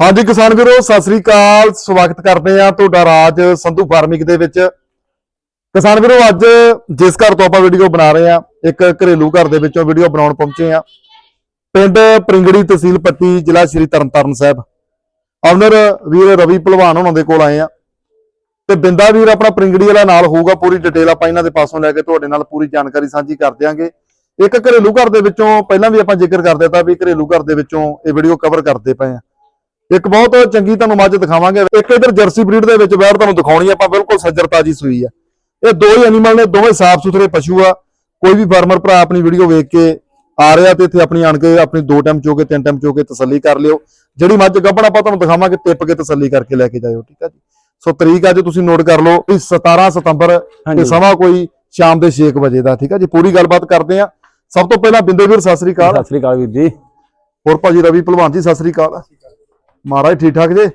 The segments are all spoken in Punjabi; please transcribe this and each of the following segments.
ਹਾਂਜੀ ਕਿਸਾਨ ਵੀਰੋ, ਸਤਿ ਸ੍ਰੀ ਅਕਾਲ। ਸਵਾਗਤ ਕਰਦੇ ਆ ਤੁਹਾਡਾ ਰਾਜ ਸੰਧੂ ਫਾਰਮਿੰਗ ਦੇ ਵਿੱਚ। ਕਿਸਾਨ ਵੀਰੋ, ਅੱਜ ਜਿਸ ਘਰ ਤੋਂ ਆਪਾਂ ਵੀਡੀਓ ਬਣਾ ਰਹੇ ਆ ਇੱਕ ਘਰੇਲੂ ਘਰ ਦੇ ਵਿੱਚੋਂ ਵੀਡੀਓ ਬਣਾਉਣ ਪਹੁੰਚੇ ਆ ਪਿੰਡ ਪ੍ਰਿੰਗੜੀ ਤਹਿਸੀਲ ਪੱਟੀ, ਜ਼ਿਲ੍ਹਾ ਸ਼੍ਰੀ ਤਰਨਤਾਰਨ ਸਾਹਿਬ। ਆਨਰ ਵੀਰ ਰਵੀ ਭਲਵਾਨ ਉਹਨਾਂ ਦੇ ਕੋਲ ਆਏ ਆ ਤੇ ਬਿੰਦਾ ਵੀਰ, ਆਪਣਾ ਪ੍ਰਿੰਗੜੀ ਵਾਲਾ ਨਾਲ ਹੋਊਗਾ, ਪੂਰੀ ਡਿਟੇਲ ਆਪਾਂ ਇਹਨਾਂ ਦੇ ਪਾਸੋਂ ਲੈ ਕੇ ਤੁਹਾਡੇ ਨਾਲ ਪੂਰੀ ਜਾਣਕਾਰੀ ਸਾਂਝੀ ਕਰ ਦਿਆਂਗੇ। ਇੱਕ ਘਰੇਲੂ ਘਰ ਦੇ ਵਿੱਚੋਂ ਪਹਿਲਾਂ ਵੀ ਆਪਾਂ ਜ਼ਿਕਰ ਕਰ ਦਿੱਤਾ ਵੀ ਘਰੇਲੂ ਘਰ ਦੇ ਵਿੱਚੋਂ ਇਹ ਵੀਡੀਓ ਕਵਰ ਕਰਦੇ ਪਏ ਆ ਇੱਕ ਬਹੁਤ ਚੰਗੀ ਤੁਹਾਨੂੰ ਮੱਝ ਦਿਖਾਵਾਂਗੇ। ਇੱਕ ਇਧਰ ਜਰਸੀ ਬਰੀਡ ਦੇ ਵਿੱਚ ਬੈੜ ਤੁਹਾਨੂੰ ਦਿਖਾਉਣੀ ਆਪਾਂ ਬਿਲਕੁਲ ਸੱਜਰ ਤਾਜੀ ਸੂਈ ਆ। ਇਹ ਦੋ ਹੀ ਐਨੀਮਲ ਨੇ ਦੋਵੇਂ ਸਾਫ਼ ਸੁਥਰੇ ਪਸ਼ੂ ਆ। ਕੋਈ ਵੀ ਫਾਰਮਰ ਭਰਾ ਆਪਣੀ ਵੀਡੀਓ ਵੇਖ ਕੇ ਆ ਰਿਹਾ ਤੇ ਇੱਥੇ ਆਪਣੀ ਆਣ ਕੇ ਆਪਣੀ ਦੋ ਟਾਈਮ ਚੋ ਕੇ ਤਿੰਨ ਟਾਈਮ ਚੋ ਕੇ ਤਸੱਲੀ ਕਰ ਲਿਓ। ਜਿਹੜੀ ਮੱਝ ਗੱਭਣ ਆਪਾਂ ਤੁਹਾਨੂੰ ਦਿਖਾਵਾਂਗੇ ਟਿੱਪ ਕੇ ਤਸੱਲੀ ਕਰਕੇ ਲੈ ਕੇ ਜਾਇਓ ਠੀਕ ਆ ਜੀ? ਸੋ ਤਰੀਕ ਅੱਜ ਤੁਸੀਂ ਨੋਟ ਕਰ ਲਓ ਵੀ 17 ਸਤੰਬਰ ਤੇ ਸਮਾਂ ਕੋਈ ਸ਼ਾਮ ਦੇ 6 ਵਜੇ ਦਾ ਠੀਕ ਆ ਜੀ? ਪੂਰੀ ਗੱਲਬਾਤ ਕਰਦੇ ਆ। ਸਭ ਤੋਂ ਪਹਿਲਾਂ ਬਿੰਦੇ ਵੀਰ ਸਤਿ ਸ੍ਰੀ ਅਕਾਲ। ਸਤਿ ਸ੍ਰੀ ਅਕਾਲ ਵੀਰ ਜੀ। ਹੋਰ ਭਾਜੀ ਰਵੀ ਭਲਵਾਨ ਜੀ ਸਤਿ ਸ੍ਰੀ ਅਕਾਲ। ਮਹਾਰਾਜ ਠੀਕ ਠਾਕ ਜੇ?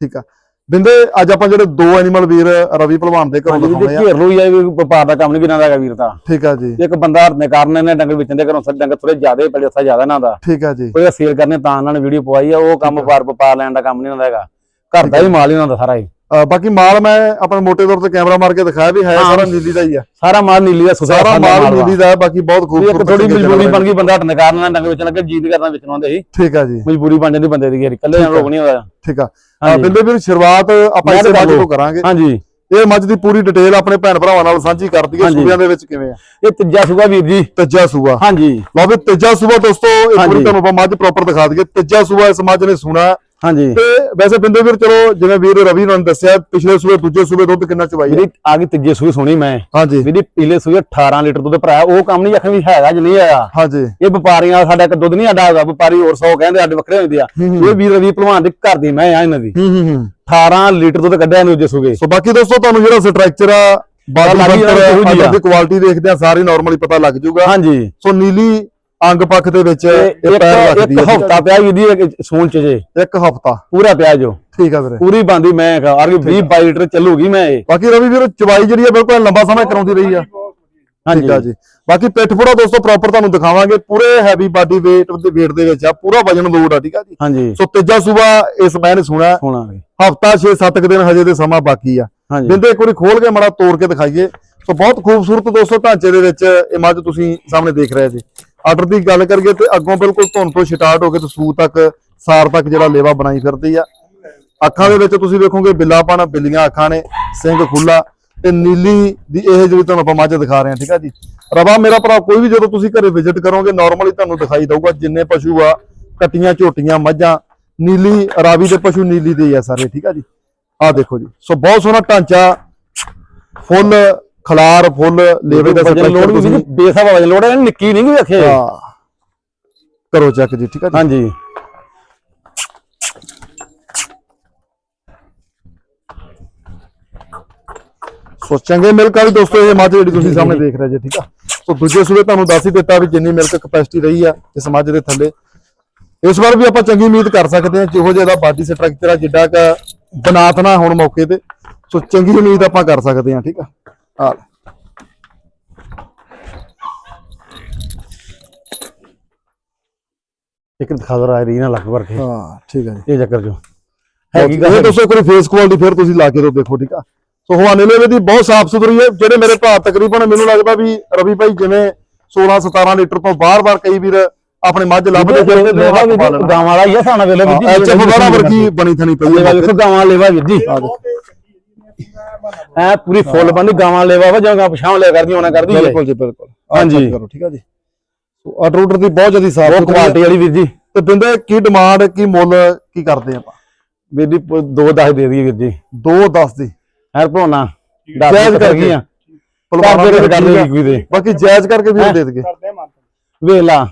ਠੀਕ ਆ। ਬਿੰਦੇ ਅੱਜ ਆਪਾਂ ਜਿਹੜੇ ਦੋ ਐਨੀਮਲ ਵੀਰ ਰਵੀ ਭਲਵਾਨ ਦੇ ਘਰੋਂ ਵੀਰ ਜੀ ਆ। ਘੇਰ ਲੂ ਹੀ ਆ ਵੀ ਵਪਾਰ ਦਾ ਕੰਮ ਨਹੀਂ ਬਿਨਾਂ ਦਾ ਹੈਗਾ ਵੀਰ ਦਾ ਠੀਕ ਆ ਜੀ। ਇੱਕ ਬੰਦਾ ਹਰਨੇ ਕਾਰਨ ਇਹਨੇ ਡੰਗਰ ਵੇਚਣ ਦੇ ਘਰੋਂ ਸੱਜ ਡੰਗਰ ਥੋੜੇ ਜ਼ਿਆਦਾ ਪਹਿਲੇ ਉੱਥਾ ਜ਼ਿਆਦਾ ਨਾ ਦਾ। ਠੀਕ ਆ ਜੀ। ਕੋਈ ਸੇਲ ਕਰਨੇ ਤਾਂ ਉਹਨਾਂ ਨੇ ਵੀਡੀਓ ਪਵਾਈ ਆ ਉਹ ਕੰਮ ਵਪਾਰ ਵਪਾਰ ਲੈਣ ਦਾ ਕੰਮ ਨਹੀਂ ਹੁੰਦਾ ਹੈਗਾ। ਘਰ ਦਾ ਹੀ ਮਾਲ ਹੀ ਹੁੰਦਾ ਸਾਰਾ ਹੀ ਬਾਕੀ ਮਾਲ ਮੈਂ ਆਪਣੇ ਮੋਟੇ ਤੌਰ ਤੇ ਕੈਮਰਾ ਮਾਰ ਕੇ ਦਿਖਾਇਆ ਵੀ ਹੈ ਹਾਂ। ਸਾਰਾ ਨੀਲੀ ਦਾ ਹੀ ਆ। ਸਾਰਾ ਮਾਲ ਨੀਲੀ ਦਾ ਸੁਧਾਰ ਸਾਰਾ ਮਾਲ ਨੀਲੀ ਦਾ ਹੈ, ਬਾਕੀ ਬਹੁਤ ਖੂਬਸੂਰਤ ਇੱਕ ਥੋੜੀ ਮਜਬੂਰੀ ਬਣ ਗਈ ਬੰਦਾ ਹਟਨੇ ਕਾਰਨ ਨਾਲ ਡੰਗਰ ਵੇਚਣ ਲੱਗੇ ਜੀਤ ਕਰਨਾ ਵੇਚਣ ਆਉਂਦੇ ਸੀ। ਠੀਕ ਆ ਜੀ। ਮਜਬੂਰੀ ਬਣ ਜਾਂਦੀ ਬੰਦੇ ਦੀ ਘੇਰੀ ਕੱਲੇ ਠੀਕ ਆ। ਰੋਕ ਨਹੀਂ ਹੋਇਆ। ਠੀਕ ਆ। ਬਿੰਦੇ ਵੀਰ ਸ਼ੁਰੂਆਤ ਆਪਾਂ ਇਸੇ ਮੱਝ ਤੋਂ ਕਰਾਂਗੇ। ਹਾਂਜੀ। ਇਹ ਮੱਝ ਦੀ ਪੂਰੀ ਡਿਟੇਲ ਆਪਣੇ ਭੈਣ ਭਰਾਵਾਂ ਨਾਲ ਸਾਂਝੀ ਕਰ ਦਈਏ ਹਾਂਜੀ। ਸੂਬਿਆਂ ਦੇ ਵਿੱਚ ਕਿਵੇਂ ਆ। ਇਹ ਤੀਜਾ ਸੁਗਾ ਵੀਰ ਜੀ। ਤੀਜਾ ਸੂਆ ਹਾਂਜੀ। ਲਓ ਵੀ ਤੀਜਾ ਸੂਆ ਦੋਸਤੋ ਇਹ ਪੂਰੀ। ਤੁਹਾਨੂੰ ਆਪਾਂ ਮੱਝ ਪ੍ਰੋਪਰ ਦਿਖਾ ਦਈਏ। ਤੀਜਾ ਸੂਆ ਇਸ ਮੱਝ ਨੇ ਸੁਣਾ ਹਾਂਜੀ। ਤੇ ਵੈਸੇ ਬਿੰਦੇ ਵੀਰ ਚਲੋ ਜਿਵੇਂ ਵੀਰ ਰਵੀ ਨੇ ਦੱਸਿਆ ਪਿਛਲੇ ਸੂਏ ਦੂਜੇ ਸੂਏ ਦੁੱਧ ਕਿੰਨਾ ਚਵਾਈ ਹੈ? ਆ ਗਈ ਤੀਜੇ ਸੂਈ ਸੁਣੀ ਮੈਂ। ਹਾਂਜੀ। ਵੀਰੇ ਪੀਲੇ ਸੂਏ 18 ਲੀਟਰ ਦੁੱਧ ਭਰਾਇਆ ਉਹ ਕੰਮ ਨਹੀਂ ਆਖਣ ਵੀ ਹੈਗਾ ਜਾਂ ਨਹੀਂ ਆਇਆ ਹਾਂਜੀ। ਇਹ ਵਪਾਰੀਆਂ ਦਾ ਸਾਡਾ ਇੱਕ ਦੁੱਧ ਨਹੀਂ ਆਡਾ ਹੈਗਾ ਵਪਾਰੀ ਹੋਰ 100 ਕਹਿੰਦੇ ਸਾਡੇ ਵੱਖਰੇ ਹੁੰਦੇ ਆ। ਇਹ ਵੀਰ ਰਵੀ ਭਲਵਾਨ ਦੇ ਘਰ ਦੀ ਮੈਂ ਆ ਇਹਨਾਂ ਦੀ। ਹੂੰ ਹੂੰ ਹੂੰ। 18 ਲੀਟਰ ਦੁੱਧ ਕੱਢਿਆ ਇਹਨੂੰ ਜੇ ਸੂਗੇ ਸੋ ਬਾਕੀ ਦੋਸਤੋ ਤੁਹਾਨੂੰ ਜਿਹੜਾ ਸਟਰਕਚਰ ਆ ਆ। ਦੀ ਕੁਆਲਿਟੀ ਦੇਖਦੇ ਆ ਸਾਰੀ ਨਾਰਮਲੀ ਪਤਾ ਲੱਗ ਜਾਊਗਾ। ਹਾਂਜੀ। ਸੋ ਨੀਲੀ ਅੰਗ ਪੱਖ ਦੇ ਵਿੱਚ ਇਹ ਇੱਕ ਪੈਰ ਇੱਕ ਰੱਖਦੀ ਹੈ ਹਫਤਾ ਪਿਆ ਵੀਦੀ ਸੂਣ ਚ ਜੇ। ਇੱਕ ਹਫਤਾ। ਪੂਰਾ ਪਿਆ ਜੋ। ਠੀਕ ਆ ਵੀਰੇ। ਪੂਰੀ ਬੰਦੀ ਮੈਂ ਆ ਕਿ 20 22 ਲੀਟਰ ਚੱਲੂਗੀ ਮੈਂ ਇਹ। ਬਾਕੀ ਰਵੀ ਵੀਰ ਚਵਾਈ ਜਿਹੜੀ ਆ ਬਿਲਕੁਲ ਲੰਬਾ ਸਮਾਂ ਕਰਾਉਂਦੀ ਰਹੀ ਆ। ਠੀਕ ਆ ਜੀ। ਬਾਕੀ ਪਿੱਠ ਪੂੜਾ ਦੋਸਤੋ ਪ੍ਰੋਪਰ ਤੁਹਾਨੂੰ ਦਿਖਾਵਾਂਗੇ। ਪੂਰੇ ਹੈਵੀ ਬਾਡੀ weight ਦੇ weight ਦੇ ਵਿੱਚ ਆ। ਪੂਰਾ ਵਜਨ ਲੋਡ ਆ ਠੀਕ ਆ ਜੀ। ਹਾਂਜੀ। ਸੋ ਤੀਜਾ ਸੂਬਾ ਇਸ ਮੈਂ ਨੇ ਸੁਣਾ ਹਫਤਾ 6-7 ਦਿਨ ਹਜੇ ਦੇ ਸਮਾਂ ਬਾਕੀ ਆ। ਹਾਂਜੀ। ਬਿੰਦੇ ਇੱਕ ਵਾਰੀ ਖੋਲ ਕੇ ਮੜਾ ਤੋੜ ਕੇ ਦਿਖਾਈਏ। ਸੋ ਬਹੁਤ ਖੂਬਸੂਰਤ ਦੋਸਤੋ ਢਾਂਚੇ ਦੇ ਵਿੱਚ ਇਹ ਮੱਝ ਤੁਸੀਂ ਸਾਹਮਣੇ ਦੇਖ ਰਹੇ ਜੀ। ਆਰਡਰ ਦੀ ਗੱਲ ਕਰੀਏ ਤੇ ਅੱਗੋਂ ਬਿਲਕੁਲ ਧੁੰਨ ਤੋਂ ਸਟਾਰਟ ਹੋ ਕੇ ਤੇ ਸੂ ਤੱਕ, ਸਾਰ ਤੱਕ ਜਿਹੜਾ ਲੇਵਾ ਬਣਾਈ ਫਿਰਦੀ ਆ। ਅੱਖਾਂ ਦੇ ਵਿੱਚ ਤੁਸੀਂ ਵੇਖੋਗੇ ਬਿੱਲਾਪਣ, ਬਿੱਲੀਆਂ ਅੱਖਾਂ ਨੇ, ਸਿੰਘ ਖੁੱਲਾ ਤੇ ਨੀਲੀ ਦੀ ਇਹ ਜਿਹੜੀ ਤੁਹਾਨੂੰ ਆਪਾਂ ਮੱਝ ਦਿਖਾ ਰਹੇ ਹਾਂ, ਠੀਕ ਆ ਜੀ। ਰਵਾ ਮੇਰਾ ਭਰਾ, ਕੋਈ ਵੀ ਜਦੋਂ ਤੁਸੀਂ ਘਰੇ ਵਿਜ਼ਿਟ ਕਰੋਗੇ ਨਾਰਮਲੀ ਤੁਹਾਨੂੰ ਦਿਖਾਈ ਦਊਗਾ ਜਿੰਨੇ ਪਸ਼ੂ ਆ, ਕੱਟੀਆਂ, ਝੋਟੀਆਂ, ਮੱਝਾਂ, ਨੀਲੀ, ਰਾਵੀ ਦੇ ਪਸ਼ੂ ਨੀਲੀ ਦੇ ਆ ਸਾਰੇ, ਠੀਕ ਆ ਜੀ। ਆਹ ਦੇਖੋ ਜੀ। ਸੋ ਬਹੁਤ ਸੋਹਣਾ ਢਾਂਚਾ, ਫੁੱਲ ਖਲਾਰ ਫੁੱਲ ਲੇਵੇ ਦਾ ਵਜਨ ਲੋਡ ਵੀ ਤੁਸੀਂ ਬੇਸਾ ਵਜਨ ਲੋਡ ਹੈ ਨਿੱਕੀ ਨਹੀਂ ਵੀ ਰੱਖੇ ਹਾਂ। ਕਰੋ ਚੈੱਕ ਜੀ ਠੀਕ ਜੀ? ਹਾਂਜੀ। ਸੋ ਚੰਗੇ ਮਿਲਕ ਵਾਲੀ ਦੋਸਤੋ ਇਹ ਮੱਝ ਜਿਹੜੀ ਤੁਸੀਂ ਸਾਹਮਣੇ ਦੇਖ ਰਹੇ ਜੇ ਠੀਕ ਆ? ਸੋ ਦੂਜੇ ਸੂਬੇ ਤੁਹਾਨੂੰ ਦੱਸ ਹੀ ਦਿੱਤਾ ਵੀ ਜਿੰਨੀ ਮਿਲਕ ਕਪੈਸਿਟੀ ਰਹੀ ਆ ਇਸ ਮੱਝ ਦੇ ਥੱਲੇ। ਇਸ ਵਾਰ ਵੀ ਆਪਾਂ ਚੰਗੀ ਉਮੀਦ ਕਰ ਸਕਦੇ ਹਾਂ ਜਿਹੋ ਜਿਹਾ ਦਾ ਬਾਡੀ ਸਟਰਕਚਰ ਆ ਜਿੱਡਾ ਕ ਬਨਾਤ ਨਾ ਹੁਣ ਮੌਕੇ ਤੇ। ਸੋ ਚੰਗੀ ਉਮੀਦ ਆਪਾਂ ਕਰ ਸਕਦੇ ਹਾਂ ਠੀਕ ਆ? ਆ ਲੈ। ਇੱਕ ਦਿਖਾ ਦੋ ਰਾਇ ਨਾ ਲੱਗ ਵਰਗੇ ਹਾਂ ਠੀਕ ਜੀ। ਇਹ ਚੱਕਰ ਜੋ ਹੈਗੀ ਗੱਲ ਗੱਲ ਦੱਸੋ ਵਾਰੀ ਫੇਸ ਕੁਆਲਿਟੀ ਫਿਰ ਤੁਸੀਂ ਲਾ ਕੇ ਦੋ ਦੇਖੋ ਠੀਕ ਆ? ਸੋ ਹਵਾਨੇ ਲੇਵੇ ਦੀ ਬਹੁਤ ਸਾਫ਼ ਸੁਥਰੀ ਹੈ ਜਿਹੜੇ ਮੇਰੇ ਭਰਾ ਤਕਰੀਬਨ ਮੈਨੂੰ ਲੱਗਦਾ ਵੀ ਰਵੀ ਭਾਈ ਜਿਵੇਂ 16 17 ਲੀਟਰ ਤੋਂ ਬਾਰ-ਬਾਰ ਕਈ ਵੀਰ ਆਪਣੇ ਮੱਝ ਲੱਭਦੇ ਫਿਰਦੇ ਨੇ ਲੇਵਾ ਵੀ ਗਾਵਾਂ ਵਾਲਾ ਹੀ ਆ ਸਾਣਾ ਵੇਲੇ ਵੀ ਐਚ ਐਫ ਵਾਲਾ ਵਰਗੀ ਬਣੀ ਥਣੀ ਪਈ ਹੈ। ਵੇਖੋ ਗਾਵਾਂ ਲੇਵਾ ਵੀਰ ਜੀ। ਐ ਪੂਰੀ ਫੁੱਲ ਬੰਦੀ ਗਾਵਾਂ ਲੇਵਾ ਵਾ ਜਾਂ ਪਛਾਣ ਲਿਆ ਕਰਦੀ ਹੋਣਾ ਕਰਦੀ ਹੈ ਬਿਲਕੁਲ ਜੀ ਬਿਲਕੁਲ। ਹਾਂਜੀ। ਕਰੋ ਠੀਕ ਆ ਜੀ। ਸੋ ਆਰਡਰ ਆਰਡਰ ਦੀ ਬਹੁਤ ਜ਼ਿਆਦਾ ਸਾਫ਼ ਕੁਆਲਿਟੀ ਵਾਲੀ ਵੀਰ ਜੀ। ਤੇ ਬਿੰਦੇ ਕੀ ਡਿਮਾਂਡ ਕੀ ਮੁੱਲ ਕੀ ਕਰਦੇ ਆਪਾਂ? ਵੀਰ ਜੀ ਦੋ ਦਸ ਦੇ ਦਈਏ ਵੀਰ ਜੀ। 2 10 ਦੀ। ਹੈਰ ਭੋਣਾ ਜਾਇਜ਼ ਕਰਕੇ। ਆ। ਪਹਿਲਵਾਨਾਂ ਦੇ ਕਰ ਆ। ਕੋਈ ਦੇ। ਬਾਕੀ ਜਾਇਜ਼ ਕਰਕੇ ਵੀ ਹੈਂ? ਦੇ ਦੇਗੇ ਕਰਦੇ ਆ ਮਨ ਵੇਖ ਲਾ।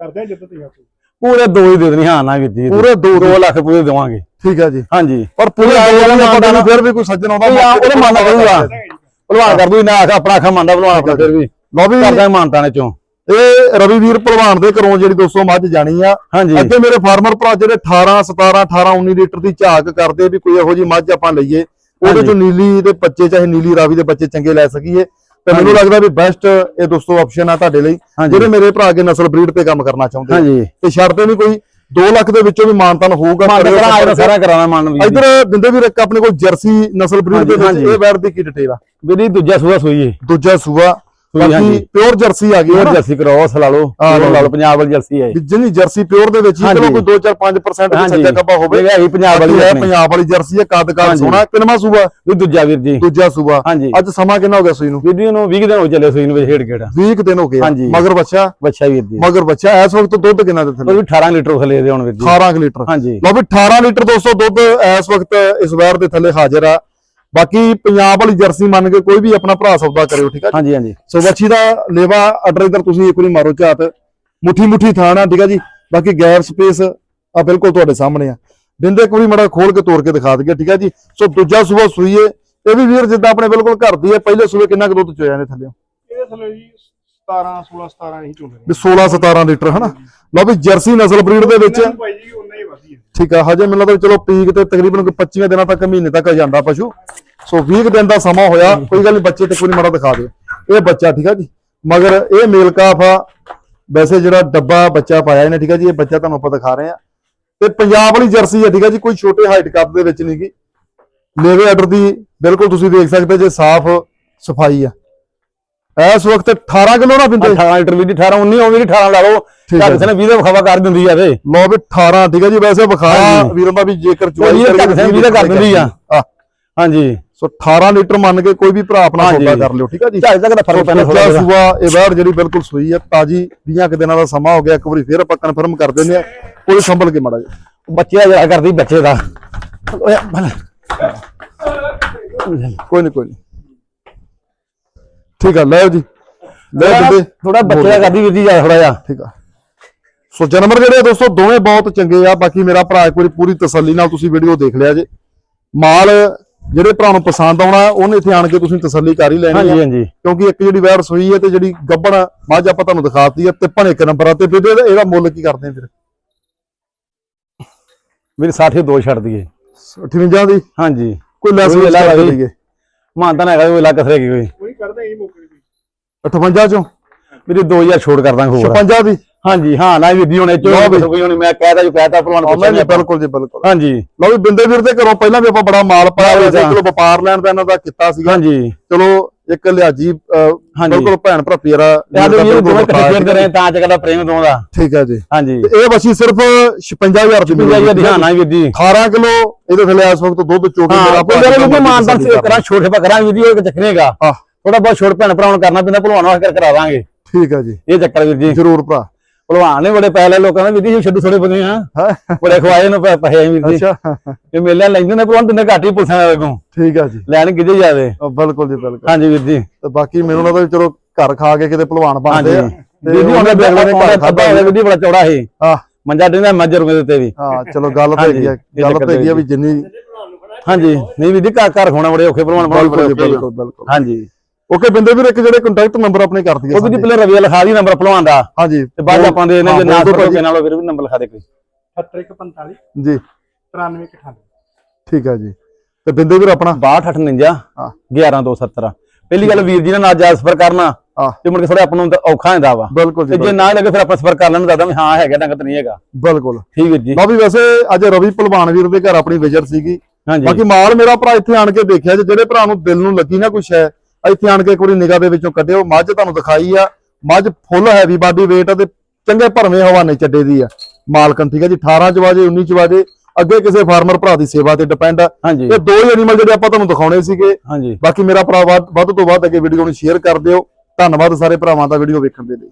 ਕਰਦੇ ਜਿੱਦ ਤੁਸੀਂ ਆਪੇ ਪੂਰੇ ਦੋ ਹੀ ਦੇ ਦੇਣੀ ਹਾਂ ਨਾ ਵੀਰ ਜੀ। ਪੂਰੇ ਦੋ 2 ਲੱਖ ਪੂਰੇ ਦੇਵਾਂਗੇ। ਠੀਕ ਆ ਜੀ। ਹਾਂਜੀ। ਪਰ ਪੂਰੇ ਮਾਨਦਾਨ ਫਿਰ ਵੀ ਕੋਈ ਸੱਜਣ ਆਉਂਦਾ ਉਹਦੇ ਮਨ ਕਰੂਗਾ। ਭਲਵਾਨ ਕਰ ਦੂ ਨਾ ਆਖ ਆਪਣਾ ਅੱਖਾਂ ਮੰਨਦਾ ਭਲਵਾਨ ਆਪਣਾ। ਫਿਰ ਵੀ। ਵੀ ਕਰਦਾ ਮਾਨਤਾ ਨੇ ਚੋਂ। ਇਹ ਰਵੀ ਵੀਰ ਭਲਵਾਨ ਦੇ ਘਰੋਂ ਜਿਹੜੀ 200 ਮੱਝ ਜਾਣੀ ਆ ਅੱਗੇ ਮੇਰੇ ਫਾਰਮਰ ਭਰਾ ਜਿਹੜੇ 18 17 18 19 ਲੀਟਰ ਦੀ ਝਾਕ ਕਰਦੇ ਵੀ ਕੋਈ ਇਹੋ ਜੀ ਮੱਝ ਆਪਾਂ ਲਈਏ ਉਹਦੇ। ਚੋਂ ਨੀਲੀ ਦੇ ਬੱਚੇ ਚਾਹੇ ਨੀਲੀ ਰਾਵੀ ਦੇ ਬੱਚੇ ਚੰਗੇ ਲੈ ਸਕੀਏ। ਤੇ ਮੈਨੂੰ। ਲੱਗਦਾ ਵੀ ਬੈਸਟ ਇਹ ਦੋਸਤੋ ਆਪਸ਼ਨ ਆ ਤੁਹਾਡੇ ਲਈ ਜਿਹੜੇ ਮੇਰੇ ਭਰਾ ਅੱਗੇ ਨਸਲ ਬਰੀਡ ਤੇ ਕੰਮ ਕਰਨਾ ਚਾਹੁੰਦੇ ਤੇ ਛੱਡਦੇ ਨਹੀਂ ਕੋਈ। 2 ਲੱਖ ਦੇ ਵਿੱਚੋਂ ਵੀ ਮਾਨਤਨ ਹੋਊਗਾ ਕਰਿਓ। ਸਾਰਾ ਕਰਾਉਣਾ ਮਨ ਵੀ ਇੱਧਰ ਦਿੰਦੇ ਵੀ ਇੱਕ ਆਪਣੇ ਕੋਲ ਜਰਸੀ ਨਸਲ ਬਰੀਡ ਦੇ ਵਿੱਚ। ਇਹ ਬੈਡ ਦੀ ਕੀ ਡਿਟੇਲ ਆ ਵੀਰੀ ਦੂਜਾ ਸੂਆ ਸੂਈ ਏ ਦੂਜਾ ਸੂਆ ਸੂਈ, ਬਾਕੀ ਹਾਂਜੀ। ਪਿਓਰ ਜਰਸੀ ਆ ਗਈ ਹੈ ਪਿਓਰ ਜਰਸੀ ਕ੍ਰੋਸ ਲਾ ਲਓ ਹਾਂ, ਲਾ ਲਓ। ਪੰਜਾਬ ਵਾਲੀ ਜਰਸੀ ਹੈ ਵੀ ਜਿੰਨੀ ਜਰਸੀ ਪਿਓਰ ਦੇ ਵਿੱਚ ਹੀ ਚਲੋ। ਕੋਈ 2 4 5% ਦੇ ਹਾਂਜੀ। ਸੱਜਾ ਕੱਬਾ ਹੋਵੇ। ਇਹ ਹੈਗੀ ਪੰਜਾਬ ਵਾਲੀ ਆਪਣੀ। ਪੰਜਾਬ ਵਾਲੀ ਜਰਸੀ ਹੈ ਕੱਦ ਕੱਦ। ਸੋਹਣਾ ਕਿੰਨਵਾਂ ਸੂਆ ਵੀ ਦੂਜਾ ਵੀਰ ਜੀ। ਦੂਜਾ ਹਾਂਜੀ। ਅੱਜ ਸਮਾਂ ਕਿੰਨਾ ਹੋ ਗਿਆ ਸੂਈ ਨੂੰ? ਵੀਰ ਜੀ ਨੂੰ 20 ਦਿਨ ਹੋ ਚੱਲੇ ਸੂਈ ਨੂੰ ਵਿੱਚ ਹੇੜ ਗੇੜਾ। 20 ਕੁ ਦਿਨ ਹੋ ਗਏ। ਮਗਰ ਬੱਚਾ? ਬੱਚਾ ਵੀਰ ਜੀ। ਮਗਰ ਬੱਚਾ ਇਸ ਵਕਤ ਦੁੱਧ ਕਿੰਨਾ ਦੇ ਥੱਲੇ? ਵੀ 18 ਲੀਟਰ ਥੱਲੇ ਦੇ ਹੁਣ ਵੀਰ ਜੀ। 18 ਕੁ ਲੀਟਰ। ਹਾਂਜੀ। ਲਓ ਵੀ 18 ਲੀਟਰ ਦੋਸਤੋ ਦੁੱਧ ਇਸ ਵਕਤ ਇਸ ਵੈਰ ਦੇ ਥੱਲੇ ਹਾਜ਼ਰ ਆ। ਬਾਕੀ ਪੰਜਾਬ ਵਾਲੀ ਜਰਸੀ ਮੰਨ ਕੇ ਕੋਈ ਵੀ ਆਪਣਾ ਭਰਾ ਸੌਦਾ ਕਰਿਓ ਠੀਕ ਆ ਜੀ? ਹਾਂਜੀ ਹਾਂਜੀ। ਸੋ ਵੱਛੀ ਦਾ ਲੇਵਾ ਆਰਡਰ ਇਧਰ ਤੁਸੀਂ ਇੱਕ ਵਾਰੀ ਮਾਰੋ ਝਾਤ। ਮੁੱਠੀ ਮੁੱਠੀ ਥਾਣਾ ਠੀਕ ਆ ਜੀ? ਬਾਕੀ ਗੈਪ ਸਪੇਸ ਆ ਬਿਲਕੁਲ ਤੁਹਾਡੇ ਸਾਹਮਣੇ ਆ। ਬਿੰਦੇ ਕੋਈ ਮੜਾ ਖੋਲ ਕੇ ਤੋੜ ਕੇ ਦਿਖਾ ਦਈਏ ਠੀਕ ਆ ਜੀ? ਸੋ ਦੂਜਾ ਸੂਬਾ ਸੂਈਏ। ਇਹ ਵੀ ਵੀਰ ਜਿੱਦਾਂ ਆਪਣੇ ਬਿਲਕੁਲ ਘਰ ਦੀ ਹੈ ਪਹਿਲੇ ਸੂਬੇ ਕਿੰਨਾ ਕੁ ਦੁੱਧ ਚੋਇਆ ਨੇ ਥੱਲੇ? ਇਹਦੇ ਥੱਲੇ ਜੀ 17 16 17 ਨਹੀਂ ਚੁੰਦੇ ਵੀ 16 17 ਲੀਟਰ ਹਨਾ? ਲਓ ਵੀ ਜਰਸੀ ਨਸਲ ਬਰੀਡ ਦੇ ਵਿੱਚ। ਭਾਈ ਜੀ ਉਹਨਾਂ ਹੀ ਵਧੀਆ ਠੀਕ ਆ, ਹਜੇ ਮੈਨੂੰ ਲੱਗਦਾ ਚਲੋ ਪੀਕ ਤੇ ਤਕਰੀਬਨ ਕੋਈ 25 ਦਿਨਾਂ ਤੱਕ, ਮਹੀਨੇ ਤੱਕ ਜਾਂਦਾ ਪਸ਼ੂ। ਸੋ 20 ਦਿਨ ਦਾ ਸਮਾਂ ਹੋਇਆ, ਕੋਈ ਗੱਲ ਨਹੀਂ, ਬੱਚੇ ਤੇ ਕੋਈ ਮਾੜਾ ਦਿਖਾ ਦਿਓ। ਇਹ ਬੱਚਾ, ਠੀਕ ਆ ਜੀ? ਮਗਰ ਇਹ ਮੇਲ ਕਾਫ ਆ, ਵੈਸੇ ਜਿਹੜਾ ਡੱਬਾ ਬੱਚਾ ਪਾਇਆ ਇਹਨੇ, ਠੀਕ ਆ ਜੀ, ਇਹ ਬੱਚਾ ਤੁਹਾਨੂੰ ਆਪਾਂ ਦਿਖਾ ਰਹੇ ਆ। ਤੇ ਪੰਜਾਬ ਵਾਲੀ ਜਰਸੀ ਆ, ਠੀਕ ਆ ਜੀ, ਕੋਈ ਛੋਟੇ ਹਾਈਟ ਕੱਪ ਦੇ ਵਿੱਚ ਨਹੀਂਗੀ ਲੇਵੇ ਆਰਡਰ ਦੀ ਬਿਲਕੁਲ ਤੁਸੀਂ ਦੇਖ ਸਕਦੇ ਜੇ ਸਾਫ਼ ਸਫ਼ਾਈ ਆ। ਇਸ ਵਕਤ 18 ਕਿਲੋ ਨਾ ਪਿੰਦੇ। 18 ਲੀਟਰ ਵੀਰ ਜੀ 18 19 ਉਹ ਵੀਰ 18 ਲਾ ਲਓ। ਘਰ ਹੈ। ਕਿਸੇ ਨੇ 20 ਦਾ ਵਿਖਾਵਾ ਕਰ ਦਿੰਦੀ ਆ ਤੇ ਲੋ ਵੀ 18 ਠੀਕ ਆ ਜੀ ਵੈਸੇ ਵਿਖਾ। ਵੀਰਾਂ ਦਾ ਵੀ ਜੇਕਰ ਸੇ ਵੀਹ ਦਾ ਕਰ ਦਿੰਦੀ ਆ। ਆ ਹਾਂਜੀ। ਸੋ 18 ਲੀਟਰ ਮੰਨ ਕੇ ਕੋਈ ਵੀ ਭਰਾ ਆਪਣਾ। ਸੌਦਾ ਕਰ ਲਿਓ ਠੀਕ ਆ ਜੀ। ਝਾੜ ਤੱਕ ਦਾ ਫ਼ਰਕ ਪੈਣਾ ਥੋੜਾ ਸੂਆ ਇਹ ਬਾਹਰ ਜਿਹੜੀ ਬਿਲਕੁਲ ਸੂਈ ਹੈ ਤਾਜੀ 20 ਕੁ ਦਿਨਾਂ ਦਾ ਸਮਾਂ ਹੋ ਗਿਆ ਇੱਕ ਵਾਰੀ ਫੇਰ ਆਪਾਂ ਕਨਫਰਮ ਕਰ ਦਿੰਦੇ ਆ ਕੋਈ ਸੰਭਲ ਕੇ ਮਾੜਾ ਜੀ ਬੱਚੇ ਦਾ ਕਰਦੀ ਬੱਚੇ ਦਾ। ਕੋਈ ਨਹੀਂ ਕੋਈ ਨਹੀਂ ਠੀਕ ਆ ਲਓ ਜੀ। ਲੈ ਥੋੜਾ ਬੱਚੇ ਦਾ ਕਰਦੀ ਵੀਰ ਜੀ ਥੋੜਾ ਜਿਹਾ। ਠੀਕ ਆ। ਸੋ ਜਨਮਰ ਜਿਹੜੇ ਦੋਸਤੋ ਦੋਵੇਂ ਬਹੁਤ ਚੰਗੇ ਆ। ਬਾਕੀ ਮੇਰਾ ਭਰਾ ਇੱਕ ਵਾਰੀ ਪੂਰੀ ਤਸੱਲੀ ਨਾਲ ਤੁਸੀਂ ਵੀਡੀਓ ਦੇਖ ਲਿਆ ਜੇ। ਮਾਲ ਜਿਹੜੇ ਭਰਾ ਨੂੰ ਪਸੰਦ ਆਉਣਾ ਉਹਨੇ ਇੱਥੇ ਆਣ ਕੇ ਤੁਸੀਂ ਤਸੱਲੀ ਕਰ ਹੀ ਲੈਣੀ ਹਾਂਜੀ ਕਿਉਂਕਿ ਇੱਕ ਜਿਹੜੀ ਵੈਰ ਸੋਈ ਹੈ ਤੇ ਜਿਹੜੀ ਗੱਬਣ ਮੱਝ ਆਪਾਂ ਤੁਹਾਨੂੰ ਦਿਖਾਤੀ ਹੈ ਤਿੱਪਣ ਇੱਕ ਨੰਬਰ ਆ। ਤੇ ਫਿਰ ਇਹਦਾ ਮੁੱਲ ਕੀ ਕਰਦੇ ਆ ਫਿਰ? ਵੀਰ 60 ਦੋ ਛੱਡ ਦਈਏ। 58 ਦੀ? ਹਾਂਜੀ। ਕੋਈ ਲੈਸ ਵਿੱਚ ਲਾ। ਲਈਏ। ਮਾਨਤਾ ਨਾ ਹੈਗਾ ਕੋਈ ਲੱਗ ਕਰੇਗੀ ਕੋਈ। ਕੋਈ ਕਰਦਾ ਹੀ ਮੌਕੇ ਦੀ 58 ਚੋਂ? ਵੀਰੇ 2000 ਛੋੜ ਕਰ ਦਾਂਗੇ ਹੋਰ। 56 ਦੀ? ਹਾਂਜੀ ਹਾਂ ਨਾ ਵੀਰ ਜੀ ਹੁਣ ਇਹ ਵੀ। ਚੋ ਕੋਈ ਹੁਣ ਮੈਂ ਕਹਿਤਾ ਜੋ ਕਹਿਤਾ ਭਲਵਾਨ ਪੁੱਛਿਆ ਨਹੀਂ ਬਿਲਕੁਲ ਜੀ ਬਿਲਕੁਲ। ਹਾਂਜੀ। ਲਓ ਵੀ ਬਿੰਦੇ ਵੀਰ ਦੇ ਘਰੋਂ ਪਹਿਲਾਂ ਵੀ ਆਪਾਂ ਬੜਾ ਮਾਲ ਪਾਇਆ ਹੋਇਆ ਸੀ ਹਾਂ। ਚਲੋ ਵਪਾਰ ਲੈਣ ਦਾ ਇਹਨਾਂ ਦਾ ਕੀਤਾ ਸੀਗਾ। ਹਾਂਜੀ। ਚਲੋ ਇੱਕ ਲਿਆਜੀ ਅਹ, ਹਾਂਜੀ। ਬਿਲਕੁਲ ਭੈਣ ਭਰਾ ਯਾਦ ਵੀ ਇਹ ਦੋਵੇਂ ਇਕੱਠੇ ਖੇਡਦੇ ਰਹੇ ਤਾਂ ਚੱਕਦਾ ਪ੍ਰੇਮ ਦੋਵਾਂ ਦਾ। ਠੀਕ ਹੈ ਜੀ। ਹਾਂਜੀ। ਤੇ ਇਹ ਵਸੀ ਸਿਰਫ 56000 ਦੀ ਵੀ ਮਿਲੇਗੀ ਧਿਆਨ ਨਾਲ ਵੀਰ ਜੀ 18 ਕਿਲੋ ਇਹਦੇ ਥੱਲੇ ਇਸ ਵਕਤ ਦੁੱਧ ਚੋਕੇ ਹਾਂ ਕੋਈ ਗੱਲ ਨਹੀਂ ਮਾਨਦਾਨ ਸੀ ਕਰਾਂ ਛੋਟੇ ਪਾ ਕਰਾਂ ਵੀਡੀਓ ਇੱਕ ਚੱਕਣੇਗਾ ਹਾਂ। ਥੋੜਾ ਬਹੁਤ ਛੋਟ ਭੈਣ ਭਰਾਵਾਂ ਨੂੰ ਕਰਨਾ ਪੈਂਦਾ ਭਲਵਾਨ ਵਾਸਤੇ ਕਰਾ ਦਾਂਗੇ। ਠੀਕ ਹੈ ਜੀ। ਇਹ ਚੱਕਰ ਵੀਰ ਜੀ। ਜ਼ਰੂਰ ਭਰਾ। ਭਲਵਾਨ ਨੇ ਬੜੇ ਪੈਸੇ ਲੋਕਾਂ ਨੇ ਵੀਰ ਜੀ ਛੱਡੂ ਥੋੜੇ ਬੰਦੇ ਆ? ਬੜੇ ਖਵਾਏ ਨੂੰ ਪੈਸੇ ਵੀਰ ਜੀ। ਅੱਛਾ। ਇਹ ਮੇਲੇ ਲੈਂਦੇ ਨੇ ਭਲਵਾਨ ਤਿੰਨੇ ਘੱਟ ਹੀ ਪੁੱਛਾਂ ਵਾਲੇ ਕੋਲ। ਠੀਕ ਹੈ ਜੀ। ਲੈਣ ਕਿਤੇ ਜਾਵੇ। ਬਿਲਕੁਲ ਜੀ ਬਿਲਕੁਲ। ਹਾਂਜੀ ਵੀਰ ਜੀ। ਤੇ ਬਾਕੀ ਮੈਨੂੰ ਲੱਗਦਾ ਵੀ ਚਲੋ ਘਰ ਖਾ ਕੇ ਕਿਤੇ ਭਲਵਾਨ ਬਣਦੇ ਆ ਤੇ ਵੀਰ ਜੀ ਉਹਨੇ ਅਗਲੇ ਨੇ ਘਰ ਖਾਦਾ ਵੀਰ ਜੀ ਬੜਾ ਚੌੜਾ ਸੀ। ਹਾਂ। ਮੰਜਾ ਡਿੰਦਾ ਮੱਜਰ ਦੇ ਉੱਤੇ ਵੀ। ਹਾਂ ਚਲੋ ਗੱਲ ਤਾਂ ਹੈਗੀ ਆ। ਗੱਲ ਤਾਂ ਹੈਗੀ ਆ ਤਾਂ ਵੀ ਜਿੰਨੀ ਹਾਂਜੀ। ਨਹੀਂ ਵੀਰ ਜੀ ਘਰ ਘਰ ਖੋਣਾ ਬੜੇ ਔਖੇ ਭਲਵਾਨ ਬਣਾਉਣੇ ਆ। ਬਿਲਕੁਲ ਬਿਲਕੁਲ। ਹਾਂਜੀ। ਓਕੇ ਬਿੰਦੇ ਵੀਰ ਇੱਕ ਜਿਹੜੇ ਕੰਟੈਕਟ ਨੰਬਰ ਆਪਣੇ ਕਰ ਦਈਏ ਉਹ ਵੀ ਜੀ ਪਹਿਲੇ ਰਵੀਆ ਲਿਖਾ ਦੀ ਨੰਬਰ ਭਲਵਾਨ ਦਾ। ਹਾਂਜੀ। ਤੇ ਬਾਅਦ ਆਪਾਂ ਦੇ ਨੇ ਹਾਂ, ਜੇ ਨਾ ਦਿਓ ਸਰੋ ਨਾਲ ਫਿਰ ਵੀ ਨੰਬਰ ਲਿਖਾ ਦੇ ਕੋਈ। 7145 ਜੀ। 9398 ਠੀਕ ਹੈ ਜੀ। ਤੇ ਬਿੰਦੇ ਵੀਰ ਆਪਣਾ? 6259 ਹਾਂ। 11270 ਪਹਿਲੀ ਗੱਲ ਵੀਰ ਜੀ ਨਾਲ ਨਾ ਜਾ ਸਫਰ ਕਰਨਾ ਤੇ ਮੁੜ ਕੇ ਥੋੜਾ ਆਪਾਂ ਨੂੰ ਤਾਂ ਔਖਾ ਹੁੰਦਾ ਵਾ। ਬਿਲਕੁਲ ਜੀ ਤੇ ਜੇ ਨਾ ਲੱਗੇ ਫਿਰ ਆਪਾਂ ਸਫਰ ਕਰ ਲੈਣ ਦਾਦਾ ਵੀ ਹਾਂ ਹੈਗਾ ਡੰਗਤ ਨਹੀਂ ਹੈਗਾ। ਬਿਲਕੁਲ। ਠੀਕ ਵੀਰ ਜੀ। ਲਓ ਵੀ ਵੈਸੇ ਅੱਜ ਰਵੀ ਭਲਵਾਨ ਵੀਰ ਦੇ ਘਰ ਆਪਣੀ ਵਿਜ਼ਿਟ ਸੀਗੀ। ਹਾਂਜੀ। ਬਾਕੀ ਮਾਲ ਮੇਰਾ ਭਰਾ ਇੱਥੇ ਆਣ ਕੇ ਦੇਖਿਆ ਜੇ ਜਿਹੜੇ ਭਰਾ ਨੂੰ ਦਿਲ ਨੂੰ ਲੱਗੀ ਨਾ ਕੁਛ ਹੈ ਇੱਥੇ ਆਣ ਕੇ ਇੱਕ ਵਾਰੀ ਨਿਗਾਹ ਦੇ ਵਿੱਚੋਂ ਕੱਢਿਓ। ਮੱਝ ਤੁਹਾਨੂੰ ਦਿਖਾਈ ਆ। ਮੱਝ ਫੁੱਲ ਹੈਵੀ ਬਾਡੀ weight ਤੇ ਚੰਗੇ ਭਰਵੇਂ ਹਵਾਨੇ ਚੱਡੇ ਦੀ ਆ। ਮਾਲਕਨ ਠੀਕ ਹੈ ਜੀ? 18 ਚ ਵਾਜੇ 19 ਚ ਵਾਜੇ ਅੱਗੇ ਕਿਸੇ ਫਾਰਮਰ ਭਰਾ ਦੀ ਸੇਵਾ ਤੇ ਡਿਪੈਂਡ ਆ। ਹਾਂਜੀ। ਇਹ ਦੋ ਹੀ ਐਨੀਮਲ ਜਿਹੜੇ ਆਪਾਂ ਤੁਹਾਨੂੰ ਦਿਖਾਉਣੇ ਸੀਗੇ। ਹਾਂਜੀ। ਬਾਕੀ ਮੇਰਾ ਭਰਾ ਵੱਧ ਤੋਂ ਵੱਧ ਅੱਗੇ ਵੀਡੀਓ ਨੂੰ ਸ਼ੇਅਰ ਕਰ ਦਿਓ। ਧੰਨਵਾਦ ਸਾਰੇ ਭਰਾਵਾਂ ਦਾ ਵੀਡੀਓ ਵੇਖਣ ਦੇ ਲਈ।